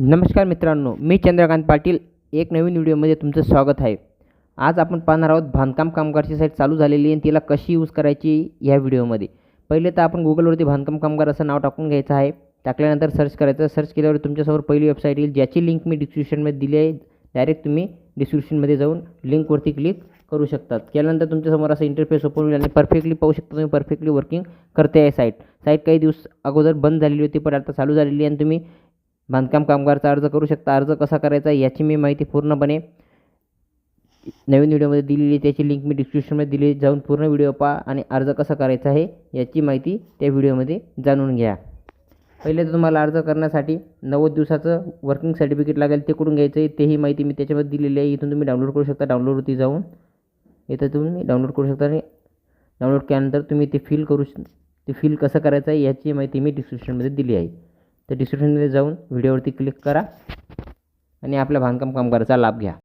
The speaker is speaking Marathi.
नमस्कार मित्रांनो मी चंद्रकांत पाटील. एक नवीन व्हिडिओमध्ये तुमचं स्वागत आहे. आज आपण पाहणार आहोत बांधकाम कामगारची साईट चालू झालेली आहे आणि तिला कशी यूज करायची ह्या व्हिडिओमध्ये. पहिले तर आपण गुगलवरती बांधकाम कामगार असं नाव टाकून घ्यायचं आहे. टाकल्यानंतर सर्च करायचं. सर्च केल्यावर तुमच्यासमोर पहिली वेबसाईट येईल. ज्याची लिंक मी डिस्क्रिप्शनमध्ये दिली आहे डायरेक्ट तुम्ही डिस्क्रिप्शनमध्ये जाऊन लिंकवरती क्लिक करू शकतात. केल्यानंतर तुमच्यासमोर असं इंटरफेस ओपन होईल आणि परफेक्टली पाहू शकता तुम्ही परफेक्टली वर्किंग करते आहे साईट साईट काही दिवस अगोदर बंद झालेली होती पण आता चालू झालेली आहे आणि तुम्ही बांधकाम कामगारचा अर्ज करू शकता. अर्ज कसा करायचा याची मी माहिती पूर्णपणे नवीन व्हिडिओमध्ये दिलेली आहे. त्याची लिंक मी डिस्क्रिप्शनमध्ये दिली जाऊन पूर्ण व्हिडिओ पहा आणि अर्ज कसा करायचा आहे याची माहिती त्या व्हिडिओमध्ये जाणून घ्या. पहिले तर तुम्हाला अर्ज करण्यासाठी नव्वद दिवसाचं वर्किंग सर्टिफिकेट लागेल. ते कुठून घ्यायचं आहे तेही माहिती मी त्याच्यामध्ये दिलेली आहे. इथून तुम्ही डाउनलोड करू शकता. डाउनलोडवरती जाऊन इथं तुम्ही डाउनलोड करू शकता आणि डाउनलोड केल्यानंतर तुम्ही ते फिल करू श ते फिल कसं करायचं आहे याची माहिती मी डिस्क्रिप्शनमध्ये दिली आहे. तर डिस्क्रिप्शनमध्ये जाऊन व्हिडिओवरती क्लिक करा आणि आपल्या बांधकाम कामगाराचा लाभ घ्या.